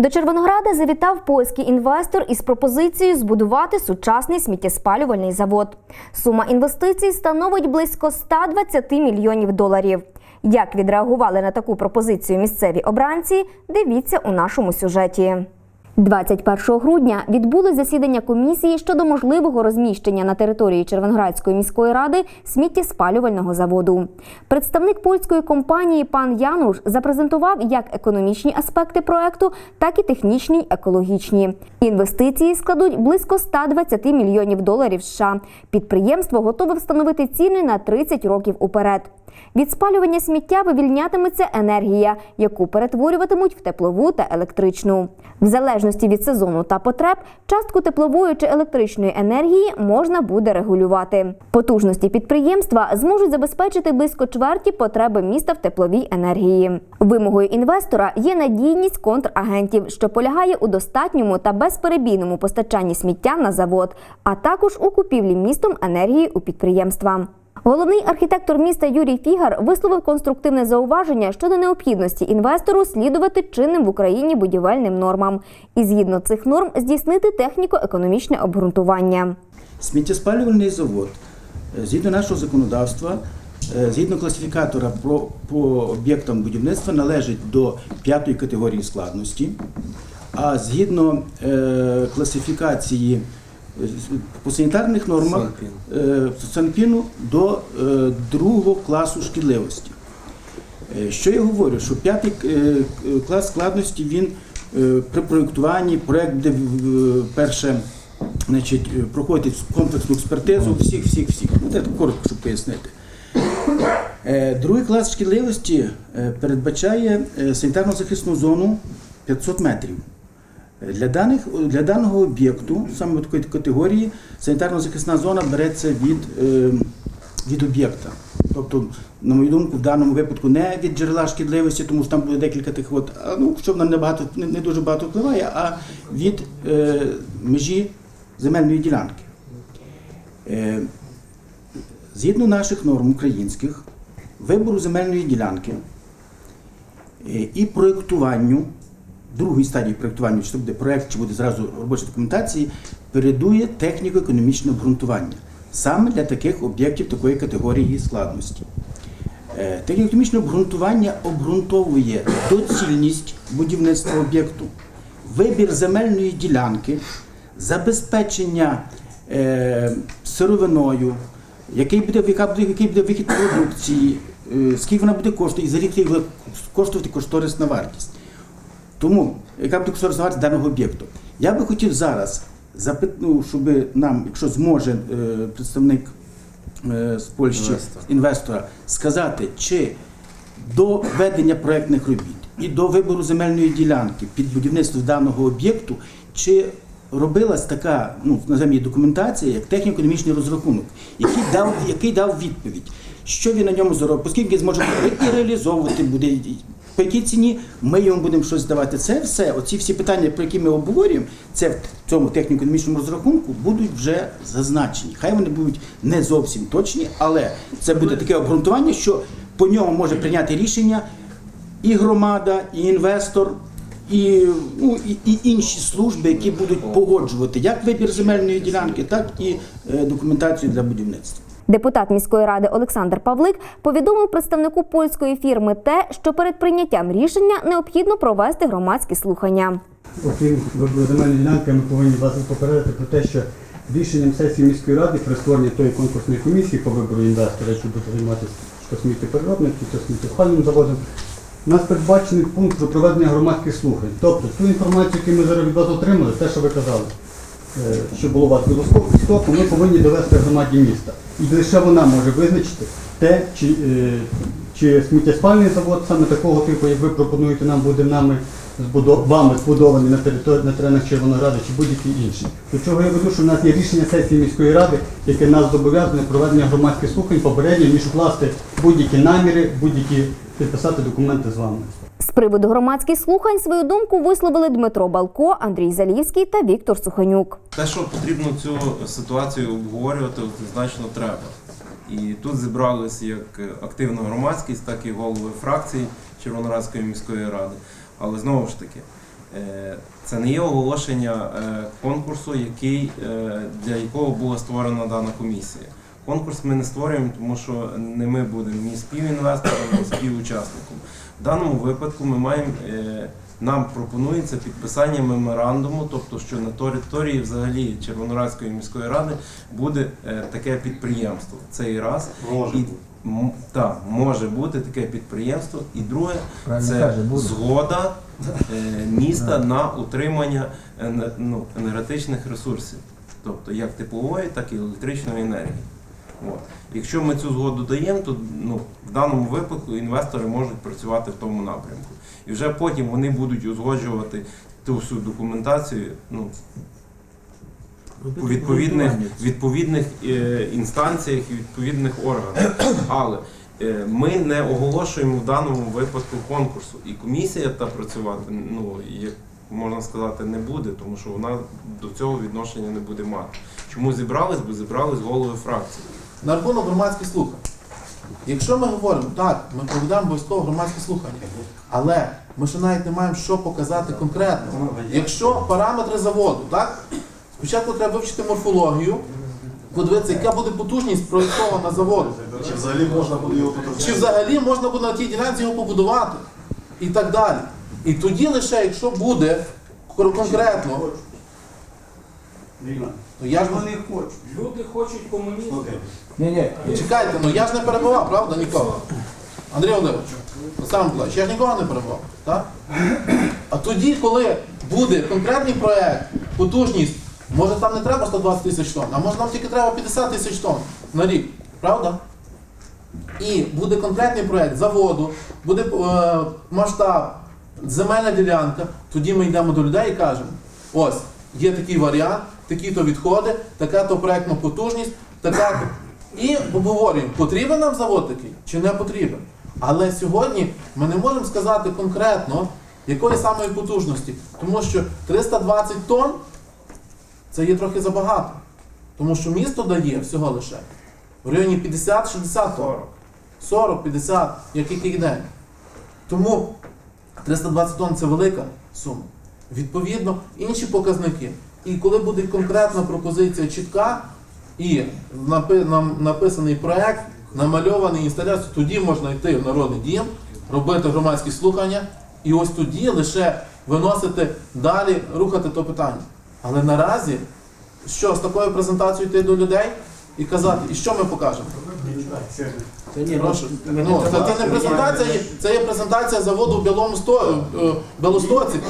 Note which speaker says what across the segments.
Speaker 1: До Червонограда завітав польський інвестор із пропозицією збудувати сучасний сміттєспалювальний завод. Сума інвестицій становить близько 120 мільйонів доларів. Як відреагували на таку пропозицію місцеві обранці, дивіться у нашому сюжеті. 21 грудня відбулось засідання комісії щодо можливого розміщення на території Червоноградської міської ради сміттєспалювального заводу. Представник польської компанії пан Януш запрезентував як економічні аспекти проекту, так і технічні й екологічні. Інвестиції складуть близько 120 мільйонів доларів США. Підприємство готове встановити ціни на 30 років уперед. Від спалювання сміття вивільнятиметься енергія, яку перетворюватимуть в теплову та електричну. В залежності від сезону та потреб, частку теплової чи електричної енергії можна буде регулювати. Потужності підприємства зможуть забезпечити близько чверті потреби міста в тепловій енергії. Вимогою інвестора є надійність контрагентів, що полягає у достатньому та безперебійному постачанні сміття на завод, а також у купівлі містом енергії у підприємства. Головний архітектор міста Юрій Фігар висловив конструктивне зауваження щодо необхідності інвестору слідувати чинним в Україні будівельним нормам і згідно цих норм здійснити техніко-економічне обґрунтування.
Speaker 2: Сміттєспалювальний завод, е, згідно нашого законодавства, е, згідно класифікатора про, по об'єктам будівництва, належить до п'ятої категорії складності, а згідно е, класифікації по санітарних нормах е, Санпіну до е, другого класу шкідливості. Е, Що я говорю? Що п'ятий е, е, клас складності він е, при проєктуванні, проєкт буде перше значить, е, проходить комплексну експертизу всіх, всіх, всіх. Ну, це коротко, щоб пояснити. Е, Другий клас шкідливості е, передбачає е, санітарно-захисну зону 500 метрів. Для, даних, для даного об'єкту, саме такої категорії, санітарно-захисна зона береться від, е, від об'єкта. Тобто, на мою думку, в даному випадку не від джерела шкідливості, тому що там буде декілька тих, а, ну, що вона не, багато, не, не дуже багато впливає, а від е, межі земельної ділянки. Е, згідно наших норм українських, вибору земельної ділянки е, і проєктуванню, другої стадії проєктування, чи буде проєкт, чи буде зразу робоча документації, передує техніко-економічне обґрунтування саме для таких об'єктів такої категорії складності. Е, Техніко-економічне обґрунтування обґрунтовує доцільність будівництва об'єкту, вибір земельної ділянки, забезпечення е, сировиною, який буде, яка буде, який буде вихід продукції, е, скільки вона буде коштувати, і взагалі коштувати кошторисна вартість. Тому, яка буде кошторисна вартість даного об'єкту? Я би хотів зараз запит, ну, щоб нам, якщо зможе е, представник е, з Польщі,
Speaker 3: Інвестор.
Speaker 2: інвестора, сказати, чи до ведення проєктних робіт і до вибору земельної ділянки під будівництво даного об'єкту, чи робилась така, ну, називаємо її документація, як техніко-економічний розрахунок, який дав, який дав відповідь, що він на ньому заробить, оскільки зможе і реалізовувати буде, по якій ціні ми йому будемо щось давати. Це все, оці всі питання, про які ми обговорюємо, це в цьому техніко-економічному розрахунку будуть вже зазначені. Хай вони будуть не зовсім точні, але це буде таке обґрунтування, що по ньому може прийняти рішення і громада, і інвестор, і, ну, і, і інші служби, які будуть погоджувати як вибір земельної ділянки, так і е, документацію для будівництва.
Speaker 1: Депутат міської ради Олександр Павлик повідомив представнику польської фірми те, що перед прийняттям рішення необхідно провести громадські слухання.
Speaker 4: Окрім земельної ділянки, ми повинні вас попередити про те, що рішенням сесії міської ради при створенні тої конкурсної комісії по вибору інвестора, який буде займатися що сміттєпереробним, що сміттєспальним заводом, у нас передбачений пункт про проведення громадських слухань. Тобто ту інформацію, яку ми зараз від вас отримали, те, що ви казали, що було у вас стоку, ми повинні довести громаді міста. І лише вона може визначити те, чи, е, чи сміттєспальний завод саме такого типу, як ви пропонуєте нам, буде нами збудо- вами збудований на території на теренах Червонограду чи будь-який інший. До чого я веду, що в нас є рішення сесії міської ради, яке нас зобов'язане проведення громадських слухань попередньо, ніж укласти будь-які наміри, будь-які підписати документи з вами.
Speaker 1: З приводу громадських слухань свою думку висловили Дмитро Балко, Андрій Залівський та Віктор Суханюк.
Speaker 3: Те, що потрібно цю ситуацію обговорювати, однозначно треба. І тут зібралися як активна громадськість, так і голови фракцій Червонорадської міської ради. Але знову ж таки, Е, Це не є оголошення е, конкурсу, який, е, для якого була створена дана комісія. Конкурс ми не створюємо, тому що не ми будемо ні співінвестором, ні співучасником. В даному випадку ми маємо, е, нам пропонується підписання меморандуму, тобто що на території взагалі Червонорадської міської ради буде е, таке підприємство. Цей раз
Speaker 5: Може
Speaker 3: і
Speaker 5: бути.
Speaker 3: може бути таке підприємство. І друге,
Speaker 6: Правильно
Speaker 3: це
Speaker 6: каже,
Speaker 3: згода е, міста на утримання ну, енергетичних ресурсів, тобто як теплової, так і електричної енергії. От. Якщо ми цю згоду даємо, то ну, в даному випадку інвестори можуть працювати в тому напрямку. І вже потім вони будуть узгоджувати ту всю документацію ну, у відповідних, відповідних е, інстанціях і відповідних органах. Але е, ми не оголошуємо в даному випадку конкурсу. І комісія та працювати, ну, як можна сказати, не буде, тому що вона до цього відношення не буде мати. Чому зібрались? Бо зібрались голови фракції.
Speaker 5: На рахунок громадських слухань. Якщо ми говоримо, так, ми проведемо обов'язково громадські слухання, але ми ще навіть не маємо що показати конкретно. Якщо параметри заводу, так, спочатку треба вивчити морфологію, подивитися, яка буде потужність проєктована заводу.
Speaker 7: Чи взагалі можна буде його тут
Speaker 5: Чи взагалі можна буде на тій ділянці його побудувати і так далі. І тоді лише, якщо буде конкретно. Ну я ж
Speaker 7: Вони хочуть.
Speaker 8: Люди хочуть комунізму.
Speaker 6: Ні, ні,
Speaker 5: Чекайте, ну я ж не перебував, правда, нікого. Андрій Володимирович, Олександр Миколаївич, я ж нікого не перебував, так? А тоді, коли буде конкретний проект, потужність, може там не треба 120 тисяч тонн, а може нам тільки треба 50 тисяч тонн на рік, правда? І буде конкретний проект заводу, буде е, масштаб, земельна ділянка, тоді ми йдемо до людей і кажемо, ось, є такий варіант, такі-то відходи, така-то проектна потужність, така-то. І обговорюємо, потрібен нам завод такий чи не потрібен. Але сьогодні ми не можемо сказати конкретно, якої самої потужності, тому що 320 тонн це є трохи забагато. Тому що місто дає всього лише в районі 50-60 тонн. 40-50, як який день. Тому 320 тонн це велика сума. Відповідно, інші показники. І коли буде конкретна пропозиція чітка і нам написаний проект, намальований інсталяцію, тоді можна йти в народний дім, робити громадські слухання, і ось тоді лише виносити далі, рухати то питання. Але наразі, що з такою презентацією йти до людей і казати, і що ми покажемо? Прошу. Ну, це, це не презентація, це є презентація заводу в Білому Сто, е, Белостоці.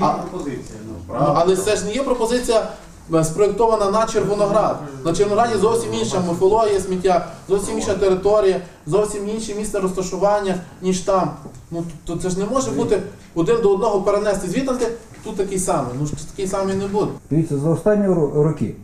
Speaker 5: А,
Speaker 7: пропозиція. Ну,
Speaker 5: Ну, але це ж не є пропозиція е, спроєктована на Червоноград. На Червонограді зовсім інша морфологія сміття, зовсім інша територія, зовсім інше місце розташування, ніж там. Ну то це ж не може бути один до одного перенести звітанти, тут такий самий. Ну ж такий самий не буде.
Speaker 6: Дивіться, за останні роки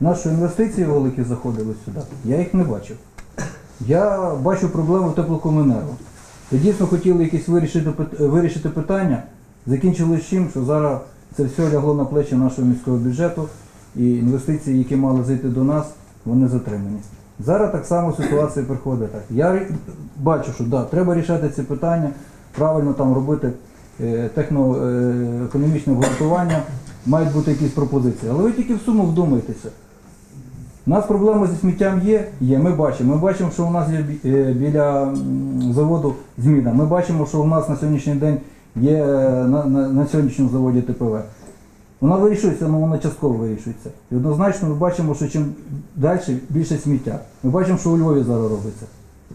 Speaker 6: наші інвестиції великі заходили сюди. Я їх не бачив. Я бачу проблему. Ми дійсно хотіли якісь вирішити, вирішити питання. Закінчилось чим, що зараз це все лягло на плечі нашого міського бюджету і інвестиції, які мали зайти до нас, вони затримані. Зараз так само ситуація приходить так. Я бачу, що да, треба рішати ці питання, правильно там робити е, техно-економічне обґрунтування, мають бути якісь пропозиції. Але ви тільки в суму вдумайтеся. У нас проблема зі сміттям є, є, ми бачимо. Ми бачимо, що у нас є е, біля заводу зміна. Ми бачимо, що у нас на сьогоднішній день є е, на, на, на сьогоднішньому заводі ТПВ. Вона вирішується, але вона частково вирішується. І однозначно ми бачимо, що чим далі більше сміття. Ми бачимо, що у Львові зараз робиться.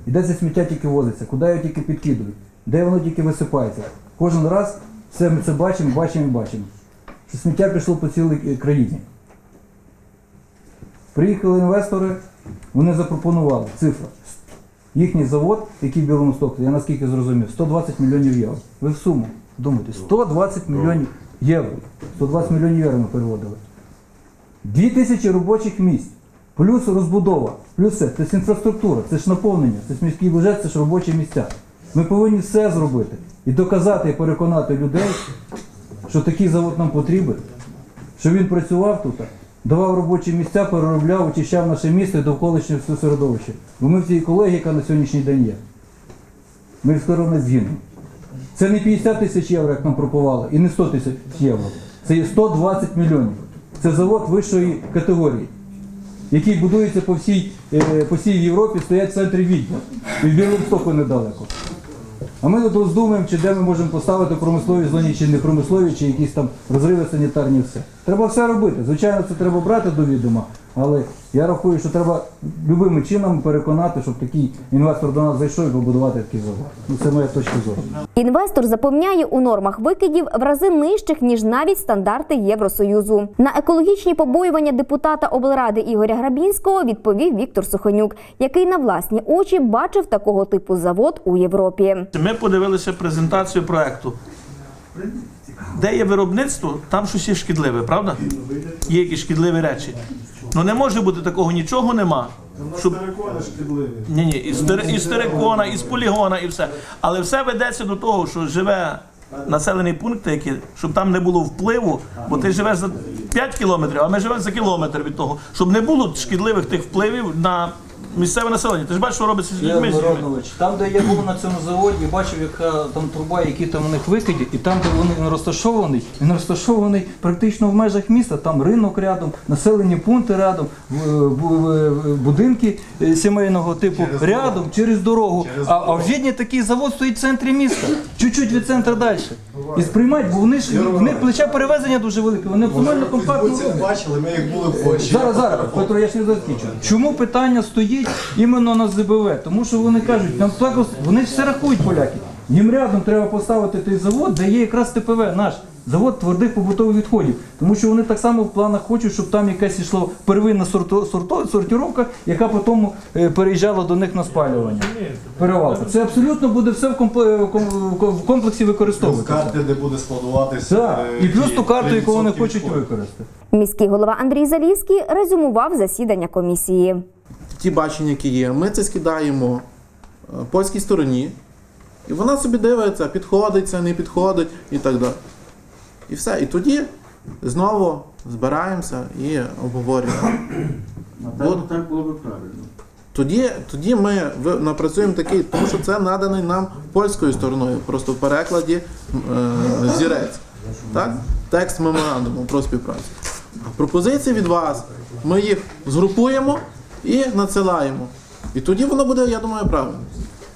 Speaker 6: І де це сміття тільки возиться, куди його тільки підкидують, де воно тільки висипається. Кожен раз все ми це бачимо, бачимо і бачимо. Що сміття пішло по цілій е, країні. Приїхали інвестори, вони запропонували цифра. Їхній завод, який в Білому Стоку, я наскільки зрозумів, 120 мільйонів євро. Ви в суму думайте, 120 мільйонів євро. 120 мільйонів євро ми переводили. Дві тисячі робочих місць, плюс розбудова, плюс все. Це ж інфраструктура, це ж наповнення, це ж міський бюджет, це ж робочі місця. Ми повинні все зробити і доказати і переконати людей, що такий завод нам потрібен, що він працював тут, давав робочі місця, переробляв, очищав наше місто і довколишнє все середовище. Бо ми в цій екології, яка на сьогоднішній день є. Ми скоро не згинемо. Це не 50 тисяч євро, як нам пропонували, і не 100 тисяч євро. Це є 120 мільйонів. Це завод вищої категорії, який будується по всій, е, по всій Європі, стоять в центрі Відня. І в Білостоку недалеко. А ми тут роздумуємо, чи де ми можемо поставити промислові зоні, чи не промислові, чи якісь там розриви санітарні, все. Треба все робити. Звичайно, це треба брати до відома, але я рахую, що треба любими чином переконати, щоб такий інвестор до нас зайшов і побудувати такий завод. Ну, це моя точка зору.
Speaker 1: Інвестор запевняє у нормах викидів в рази нижчих ніж навіть стандарти Євросоюзу. На екологічні побоювання депутата облради Ігоря Грабінського відповів Віктор Сухонюк, який на власні очі бачив такого типу завод у Європі.
Speaker 8: Ми подивилися презентацію проекту. Де є виробництво, там щось є шкідливе, правда? Є якісь шкідливі речі. Ну не може бути такого, нічого нема. Щоб... Ні, ні, і стер... і стерикона, і з полігона, і все. Але все ведеться до того, що живе населений пункт, який, щоб там не було впливу, бо ти живеш за 5 кілометрів, а ми живемо за кілометр від того, щоб не було шкідливих тих впливів на місцеве населення. Ти ж бачиш, що робиться з людьми. з людьми.
Speaker 6: Миронович, там, де я був на цьому заводі, бачив, яка там труба, які там у них викиді, і там, де вони він розташований, він розташований практично в межах міста. Там ринок рядом, населені пункти рядом, в- в- будинки е, сімейного типу рядом, через дорогу. А, а в Відні такий завод стоїть в центрі міста, чуть-чуть від центру далі. І сприймають, бо вони ж в них плеча перевезення дуже велике, вони абсолютно компактно.
Speaker 7: Це
Speaker 6: роблять.
Speaker 7: бачили, ми як були в Польщі.
Speaker 6: Зараз, зараз, Петро, я ж не закінчу. Чому питання стоїть іменно на ЗБВ? Тому що вони кажуть, нам також вони все рахують поляки. Їм рядом треба поставити той завод, де є якраз ТПВ наш. Завод твердих побутових відходів, тому що вони так само в планах хочуть, щоб там якась йшло первинна сорто, сорто, сортировка, яка потім е, переїжджала до них на спалювання. Перевалка. Це абсолютно буде все в, ком- комплексі використовуватися.
Speaker 7: карти, де буде складуватися.
Speaker 6: Так,
Speaker 7: е,
Speaker 6: і плюс ту карту, яку вони хочуть використати.
Speaker 1: Міський голова Андрій Залівський резюмував засідання комісії.
Speaker 5: Ті бачення, які є, ми це скидаємо е, польській стороні, і вона собі дивиться, підходить це, не підходить і так далі. І все. І тоді знову збираємося і обговорюємо. От.
Speaker 2: так було б правильно.
Speaker 5: Тоді, тоді ми напрацюємо такий, тому що це наданий нам польською стороною, просто в перекладі е, зірець. Так? Текст меморандуму про співпрацю. Пропозиції від вас ми їх згрупуємо і надсилаємо. І тоді воно буде, я думаю, правильно.